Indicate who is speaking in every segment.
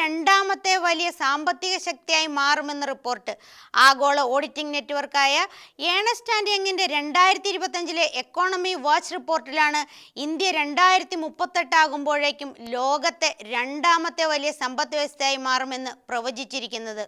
Speaker 1: രണ്ടാമത്തെ വലിയ സാമ്പത്തിക ശക്തിയായി മാറുമെന്ന് റിപ്പോർട്ട് ആഗോള ഓഡിറ്റിംഗ് നെറ്റ്വർക്കായ ഏണസ്റ്റ് ആൻഡ് യങ്ങിന്റെ രണ്ടായിരത്തി ഇരുപത്തഞ്ചിലെ എക്കോണമി വാച്ച് റിപ്പോർട്ടിലാണ് ഇന്ത്യ രണ്ടായിരത്തി മുപ്പത്തെട്ടാകുമ്പോഴേക്കും ലോകത്തെ രണ്ടാമത്തെ വലിയ സമ്പദ് വ്യവസ്ഥയായി മാറുമെന്ന് പ്രവചിച്ചിരിക്കുന്നത്.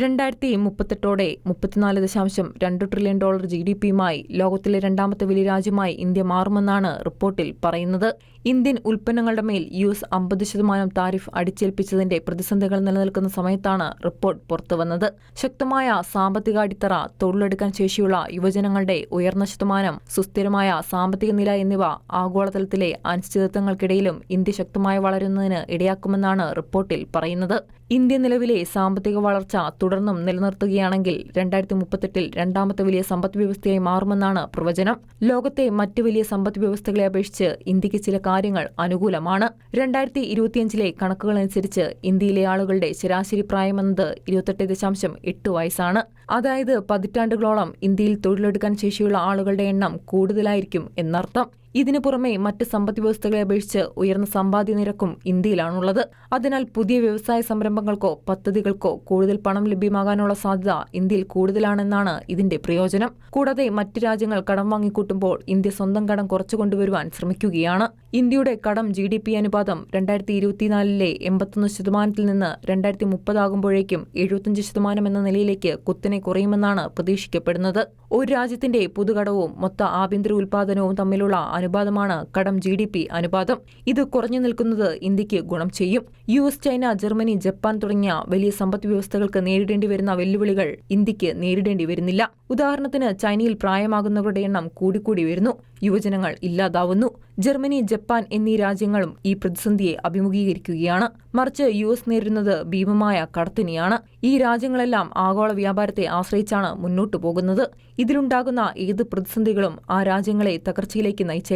Speaker 2: രണ്ടായിരത്തി മുപ്പത്തെട്ടോടെ മുപ്പത്തിനാല് ദശാംശം രണ്ട് ട്രില്യൺ ഡോളർ ജി ഡി പിയുമായി ലോകത്തിലെ രണ്ടാമത്തെ വലിയ രാജ്യമായി ഇന്ത്യ മാറുമെന്നാണ് റിപ്പോർട്ടിൽ പറയുന്നത്. ഇന്ത്യൻ ഉൽപ്പന്നങ്ങളുടെ മേൽ യു എസ് അമ്പത് ശതമാനം താരിഫ് അടിച്ചേൽപ്പിച്ചതിന്റെ പ്രതിസന്ധികൾ നിലനിൽക്കുന്ന സമയത്താണ് റിപ്പോർട്ട് പുറത്തുവന്നത്. ശക്തമായ സാമ്പത്തിക അടിത്തറ തൊഴിലെടുക്കാൻ ശേഷിയുള്ള യുവജനങ്ങളുടെ ഉയർന്ന ശതമാനം സുസ്ഥിരമായ സാമ്പത്തിക നില എന്നിവ ആഗോളതലത്തിലെ അനിശ്ചിതത്വങ്ങൾക്കിടയിലും ഇന്ത്യ ശക്തമായി വളരുന്നതിന് ഇടയാക്കുമെന്നാണ് റിപ്പോർട്ടിൽ പറയുന്നത്. ഇന്ത്യ നിലവിലെ സാമ്പത്തിക വളർച്ച തുടർന്നും നിലനിർത്തുകയാണെങ്കിൽ രണ്ടായിരത്തി മുപ്പത്തെട്ടിൽ രണ്ടാമത്തെ വലിയ സമ്പദ് വ്യവസ്ഥയായി മാറുമെന്നാണ് പ്രവചനം. ലോകത്തെ മറ്റ് വലിയ സമ്പദ് വ്യവസ്ഥകളെ അപേക്ഷിച്ച് ഇന്ത്യയ്ക്ക് ചില കാര്യങ്ങൾ അനുകൂലമാണ്. രണ്ടായിരത്തി ഇരുപത്തിയഞ്ചിലെ കണക്കുകളനുസരിച്ച് ഇന്ത്യയിലെ ആളുകളുടെ ശരാശരി പ്രായമെന്നത് ഇരുപത്തെട്ട് ദശാംശം എട്ട് വയസ്സാണ്. അതായത് പതിറ്റാണ്ടുകളോളം ഇന്ത്യയിൽ തൊഴിലെടുക്കാൻ ശേഷിയുള്ള ആളുകളുടെ എണ്ണം കൂടുതലായിരിക്കും എന്നർത്ഥം. ഇതിനു പുറമെ മറ്റ് സമ്പദ് വ്യവസ്ഥകളെ അപേക്ഷിച്ച് ഉയർന്ന സമ്പാദ്യ നിരക്കും ഇന്ത്യയിലാണുള്ളത്. അതിനാൽ പുതിയ വ്യവസായ സംരംഭങ്ങൾക്കോ പദ്ധതികൾക്കോ കൂടുതൽ പണം ലഭ്യമാകാനുള്ള സാധ്യത ഇന്ത്യയിൽ കൂടുതലാണെന്നാണ് ഇതിന്റെ പ്രയോജനം. കൂടാതെ മറ്റ് രാജ്യങ്ങൾ കടം വാങ്ങിക്കൂട്ടുമ്പോൾ ഇന്ത്യ സ്വന്തം കടം കുറച്ചു കൊണ്ടുവരുവാൻ ശ്രമിക്കുകയാണ്. ഇന്ത്യയുടെ കടം ജി ഡി പി അനുപാതം രണ്ടായിരത്തി ഇരുപത്തിനാലിലെ എൺപത്തൊന്ന് ശതമാനത്തിൽ നിന്ന് രണ്ടായിരത്തി മുപ്പതാകുമ്പോഴേക്കും എഴുപത്തിയഞ്ച് ശതമാനം എന്ന നിലയിലേക്ക് കുത്തനെ കുറയുമെന്നാണ് പ്രതീക്ഷിക്കപ്പെടുന്നത്. ഒരു രാജ്യത്തിന്റെ പൊതുകടവും മൊത്ത ആഭ്യന്തര ഉൽപാദനവും തമ്മിലുള്ള അനുപാതമാണ്. കടം ജി ഡി പി അനുപാതം. ഇത് കുറഞ്ഞു നിൽക്കുന്നത് ഇന്ത്യയ്ക്ക് ഗുണം ചെയ്യും. U S China Germany Japan തുടങ്ങിയ വലിയ സമ്പദ് വ്യവസ്ഥകൾക്ക് നേരിടേണ്ടി വരുന്ന വെല്ലുവിളികൾ ഇന്ത്യയ്ക്ക് നേരിടേണ്ടി വരുന്നില്ല. ഉദാഹരണത്തിന് ചൈനയിൽ പ്രായമാകുന്നവരുടെ എണ്ണം കൂടിക്കൂടി വരുന്നു. യുവജനങ്ങൾ ഇല്ലാതാവുന്നു. ജർമ്മനി ജപ്പാൻ എന്നീ രാജ്യങ്ങളും ഈ പ്രതിസന്ധിയെ അഭിമുഖീകരിക്കുകയാണ്. മറിച്ച് യു എസ് നേരിടുന്നത് ഭീമമായ കടത്തിനെയാണ്. ഈ രാജ്യങ്ങളെല്ലാം ആഗോള വ്യാപാരത്തെ ആശ്രയിച്ചാണ് മുന്നോട്ടു പോകുന്നത്. ഇതിലുണ്ടാകുന്ന ഏത് പ്രതിസന്ധികളും ആ രാജ്യങ്ങളെ തകർച്ചയിലേക്ക് നയിച്ചേക്കാം.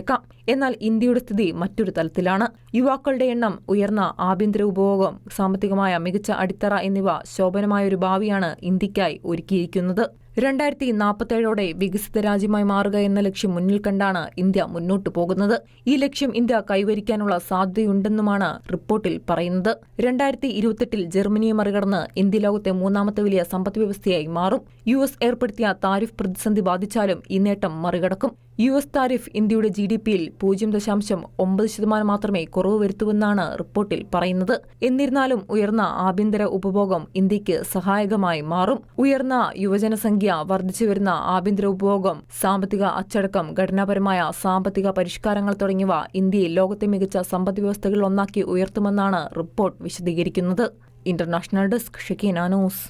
Speaker 2: എന്നാൽ ഇന്ത്യയുടെ സ്ഥിതി മറ്റൊരു തലത്തിലാണ്. യുവാക്കളുടെ എണ്ണം ഉയർന്ന. ആഭ്യന്തര ഉപഭോഗം സാമ്പത്തികമായ മികച്ച അടിത്തറ എന്നിവ ശോഭനമായ ഒരു ഭാവിയാണ് ഇന്ത്യക്കായി ഒരുക്കിയിരിക്കുന്നത്. രണ്ടായിരത്തി നാൽപ്പത്തേഴോടെ വികസിത രാജ്യമായി മാറുക എന്ന ലക്ഷ്യം മുന്നിൽ കണ്ടാണ് ഇന്ത്യ മുന്നോട്ടു പോകുന്നത്. ഈ ലക്ഷ്യം ഇന്ത്യ കൈവരിക്കാനുള്ള സാധ്യതയുണ്ടെന്നുമാണ് റിപ്പോർട്ടിൽ പറയുന്നത്. രണ്ടായിരത്തി ഇരുപത്തെട്ടിൽ ജർമ്മനിയെ മറികടന്ന് ഇന്ത്യ ലോകത്തെ മൂന്നാമത്തെ വലിയ സമ്പദ് വ്യവസ്ഥയായി മാറും. യു ഏർപ്പെടുത്തിയ താരിഫ് പ്രതിസന്ധി ബാധിച്ചാലും ഈ നേട്ടം മറികടക്കും. യു എസ് താരിഫ് ഇന്ത്യയുടെ ജി ഡി പിയിൽ പൂജ്യം ദശാംശം ഒമ്പത് ശതമാനം മാത്രമേ കുറവ് വരുത്തുവെന്നാണ് റിപ്പോർട്ടിൽ പറയുന്നത്. എന്നിരുന്നാലും ഉയർന്ന ആഭ്യന്തര ഉപഭോഗം ഇന്ത്യയ്ക്ക് സഹായകമായി മാറും. ഉയർന്ന യുവജനസംഖ്യ വർദ്ധിച്ചുവരുന്ന ആഭ്യന്തര ഉപഭോഗം സാമ്പത്തിക അച്ചടക്കം ഘടനാപരമായ സാമ്പത്തിക പരിഷ്കാരങ്ങൾ തുടങ്ങിയവ ഇന്ത്യയെ ലോകത്തെ മികച്ച സമ്പദ് വ്യവസ്ഥകളിൽ ഒന്നാക്കി ഉയർത്തുമെന്നാണ് റിപ്പോർട്ട് വിശദീകരിക്കുന്നത്. International desk Shekina news.